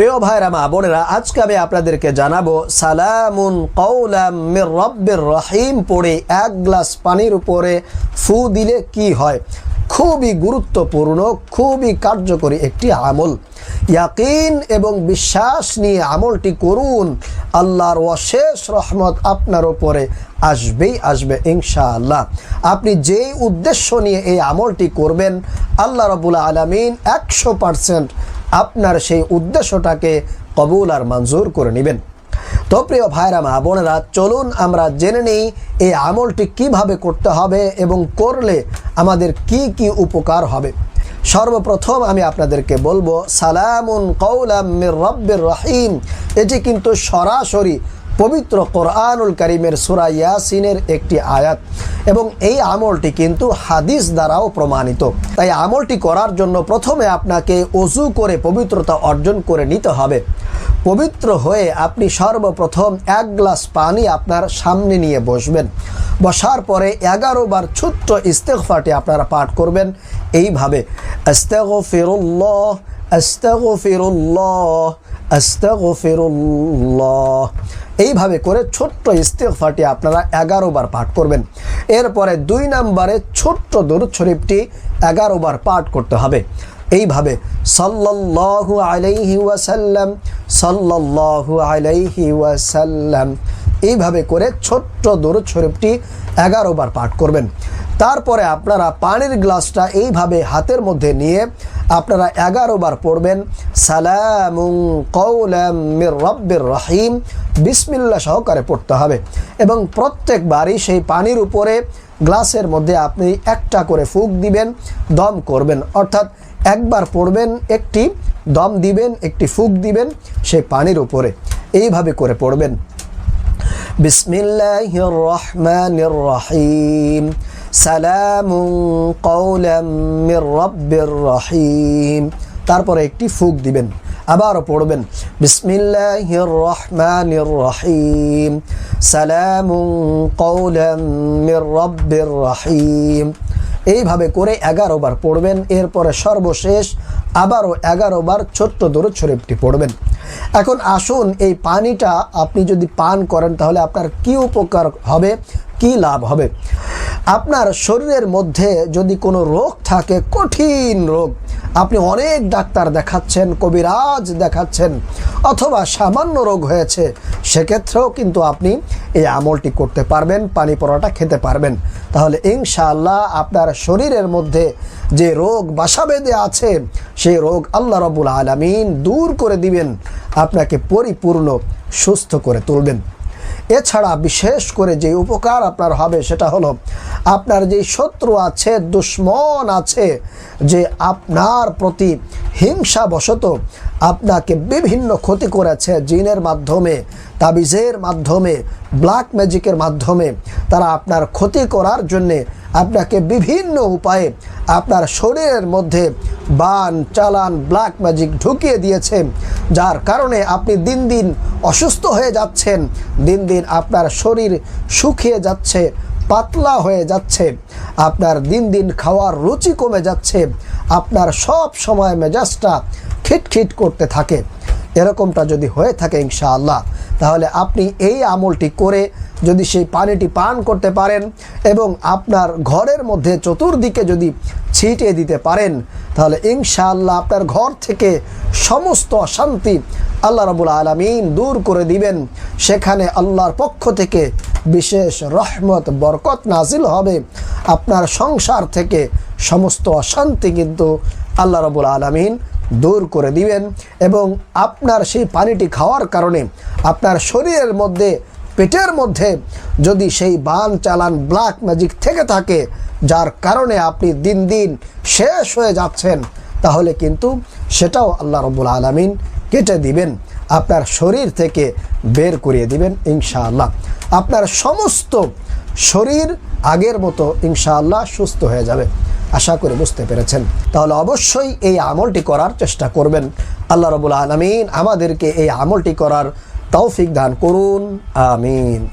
প্রিয় ভাইরা, মা বোনেরা, আজকে আমি আপনাদেরকে জানাব, সালামুন কৌলাম রব্বির রহিম, পড়ে এক গ্লাস পানির উপরে ফু দিলে কি হয়? খুবই গুরুত্বপূর্ণ, খুবই কার্যকরী একটি আমল। ইয়াকিন এবং বিশ্বাস নিয়ে আমলটি করুন, আল্লাহর অশেষ রহমত আপনার ওপরে আসবেই আসবে, ইনশাআল্লাহ। আপনি যেই উদ্দেশ্য নিয়ে এই আমলটি করবেন, আল্লাহ রবুল আলমিন একশো পারসেন্ট আপনার সেই উদ্দেশ্যটাকে কবুল আর মঞ্জুর করে নেবেন। তো প্রিয় ভাইরা, মা বোনেরা, চলুন আমরা জেনে নিই এই আমলটি কীভাবে করতে হবে এবং করলে আমাদের কি কি উপকার হবে। সর্বপ্রথম আমি আপনাদেরকে বলব, সালামুন কৌলাম রব্বের রহিম। এটি কিন্তু সরাসরি পবিত্র কোরআনুল করিমের সুরা ইয়াসিনের একটি আয়াত। এবং এই আমলটি কিন্তু হাদিস দ্বারাও প্রমাণিত। তাই আমলটি করার জন্য প্রথমে আপনাকে অজু করে পবিত্রতা অর্জন করে নিতে হবে। পবিত্র হয়ে আপনি সর্বপ্রথম এক গ্লাস পানি আপনার সামনে নিয়ে বসবেন। বসার পরে এগারো বার ছোট্ট ইস্তেকফাটি আপনারা পাঠ করবেন। এইভাবে, আস্তাগফিরুল্লাহ আস্তাগফিরুল্লাহ আস্তাগফিরুল্লাহ। এইভাবে করে ছোট্ট ইস্তেকফাটি আপনারা এগারো বার পাঠ করবেন। এরপরে দুই নম্বরে ছোট্ট দরুদ শরীফটি এগারো বার পাঠ করতে হবে। এইভাবে সাল্লাল্লাহু আলাইহি ওয়াসাল্লাম, সাল্লাল্লাহু আলাইহি ওয়াসাল্লাম এইভাবে করে ছোট্ট দরুদ শরীফটি এগারো বার পাঠ করবেন। তারপরে আপনারা পানির গ্লাসটা এইভাবে হাতের মধ্যে নিয়ে আপনারা এগারো বার পড়বেন সালামুং কৌলাম রব্বির রহিম বিসমিল্লা সহকারে পড়তে হবে। এবং প্রত্যেকবারই সেই পানির উপরে গ্লাসের মধ্যে আপনি একটা করে ফুক দিবেন, দম করবেন। অর্থাৎ একবার পড়বেন, একটি দম দিবেন, একটি ফুক দিবেন সেই পানির উপরে। এইভাবে করে পড়বেন। বিসমিল্লাহির রহমানির রহিম। সালামুন কৌলাম মির রব্বির রহিম। তারপরে একটি ফুক দিবেন, আবারও পড়বেন। বিসমিল্লাহির রহমানির রহিম। সালামুন কৌলাম মির রব্বির রহিম। এইভাবে করে এগারো বার পড়বেন, এরপরে সর্বশেষ আবারও এগারো বার ছোট্ট দরুদ শরীফটি পড়বেন। এখন আসুন এই পানিটা আপনি যদি পান করেন, তাহলে আপনার কি উপকার হবে, কি লাভ হবে? আপনার শরীরের মধ্যে যদি কোনো রোগ থাকে, কঠিন রোগ, আপনি অনেক ডাক্তার দেখাচ্ছেন, কবিরাজ দেখাচ্ছেন, অথবা সামান্য রোগ হয়েছে, সেক্ষেত্রেও কিন্তু আপনি এই আমলটি করতে পারবেন, পানি পড়াটা খেতে পারবেন। তাহলে ইনশাআল্লাহ আপনার শরীরের মধ্যে যে রোগ বাসা বেঁধে আছে, সেই রোগ আল্লাহ রবুল আলমিন দূর করে দিবেন, আপনাকে পরিপূর্ণ সুস্থ করে তুলবেন। এছাড়া বিশেষ করে যে উপকার আপনার হবে, সেটা হলো আপনার যে শত্রু আছে, দুশ্মন আছে, যে আপনার প্রতি হিংসা হিংসাবশত আপনাকে বিভিন্ন ক্ষতি করেছে জিনের মাধ্যমে, তাবিজের মাধ্যমে, ব্ল্যাক ম্যাজিকের মাধ্যমে। তারা আপনার ক্ষতি করার জন্যে আপনাকে বিভিন্ন উপায়ে আপনার শরীরের মধ্যে বান, চালান, ব্ল্যাক ম্যাজিক ঢুকিয়ে দিয়েছে, যার কারণে আপনি দিন দিন অসুস্থ হয়ে যাচ্ছেন, দিন দিন আপনার শরীর শুকিয়ে যাচ্ছে, পাতলা হয়ে যাচ্ছে, আপনার দিন দিন খাওয়ার রুচি কমে যাচ্ছে আপনার সব সময় মেজাজটা খিটখিট করতে থাকে। এরকমটা যদি হয়ে থাকে ইনশাআল্লাহ, তাহলে আপনি এই আমলটি করে যদি সেই পানিটি পান করতে পারেন এবং আপনার ঘরের মধ্যে চতুর্দিকে যদি ছিটিয়ে দিতে পারেন, তাহলে ইনশাআল্লাহ আপনার ঘর থেকে সমস্ত অশান্তি আল্লাহ রবুল আলমিন দূর করে দিবেন। সেখানে আল্লাহর পক্ষ থেকে বিশেষ রহমত, বরকত নাজিল হবে আপনার সংসার থেকে। সমস্ত অশান্তি কিন্তু আল্লাহ রবুল আলমিন দূর করে দিবেন এবং আপনার সেই পানিটি খাওয়ার কারণে আপনার শরীরের মধ্যে, পেটের মধ্যে যদি সেই বান চালান ব্ল্যাক ম্যাজিক থেকে থাকে, যার কারণে আপনি দিন দিন শেষ হয়ে যাচ্ছেন, তাহলে কিন্তু সেটাও আল্লাহ রবুল আলমিন কেটে দিবেন। আপনার শরীর থেকে বের করিয়ে দিবেন, ইনশাআল্লাহ। আপনার সমস্ত শরীর আগের মতো, ইনশাআল্লাহ, সুস্থ হয়ে যাবে। আশা করে বুঝতে পেরেছেন। তাহলে অবশ্যই এই আমলটি করার চেষ্টা করবেন। আল্লাহ রবুল আলমিন আমাদেরকে এই আমলটি করার তৌফিক দান করুন। আমিন।